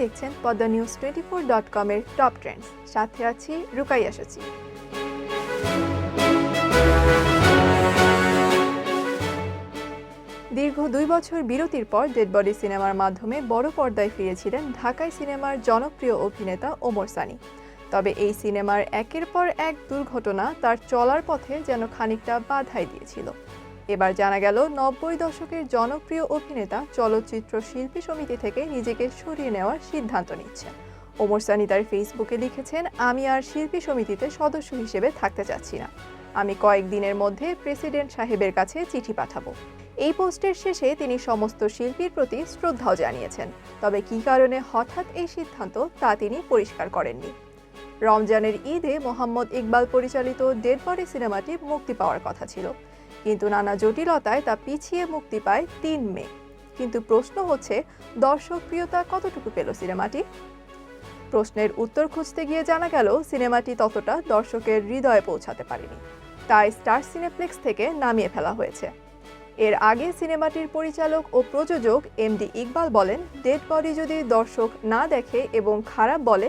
দেখছেন Padma news twenty four dot কমের top trends সাথে আছি রুকাইয়া সচি দীর্ঘ দুই বছর বিরতির পর ডেড বডি সিনেমার মাধ্যমে বড় পর্দায় ফিরেছিলেন ঢাকাই সিনেমার জনপ্রিয় অভিনেতা ওমর সানি। তবে এই সিনেমার একের পর এক দুর্ঘটনা তার চলার পথে যেন খানিকটা বাধাই দিয়েছিল। এবার জানা গেল নব্বই দশকের জনপ্রিয় অভিনেতা, চলচ্চিত্র শিল্পী সমিতি থেকে নিজেকে সরিয়ে নেওয়ার সিদ্ধান্ত নিচ্ছেন ওমর সানি তার ফেসবুকে লিখেছেন, আমি আর শিল্পী সমিতিতে সদস্য হিসেবে থাকতে চাচ্ছি না। আমি কয়েকদিনের মধ্যে প্রেসিডেন্ট সাহেবের কাছে চিঠি পাঠাবো। এই পোস্টের শেষে তিনি সমস্ত শিল্পীর প্রতি শ্রদ্ধাও জানিয়েছেন। তবে কী কারণে হঠাৎ এই সিদ্ধান্ত তা তিনি পরিষ্কার করেননি। রমজানের ঈদে মোহাম্মদ ইকবাল পরিচালিত ডেড বডি সিনেমাটি মুক্তি পাওয়ার কথা ছিল। কিন্তু নানা জটিলতায় তা পিছিয়ে মুক্তি পায় তিন মে কিন্তু প্রশ্ন হচ্ছে দর্শক প্রিয়তা কতটুকু পেল সিনেমাটি? প্রশ্নের উত্তর খুঁজতে গিয়ে জানা গেল, সিনেমাটি ততটা দর্শকের হৃদয়ে পৌঁছাতে পারেনি। তাই স্টার সিনেপ্লেক্স থেকে নামিয়ে ফেলা হয়েছে। এর আগে সিনেমাটির পরিচালক ও প্রযোজক এমডি ইকবাল বলেন, ডেড বডি যদি দর্শক না দেখে এবং খারাপ বলে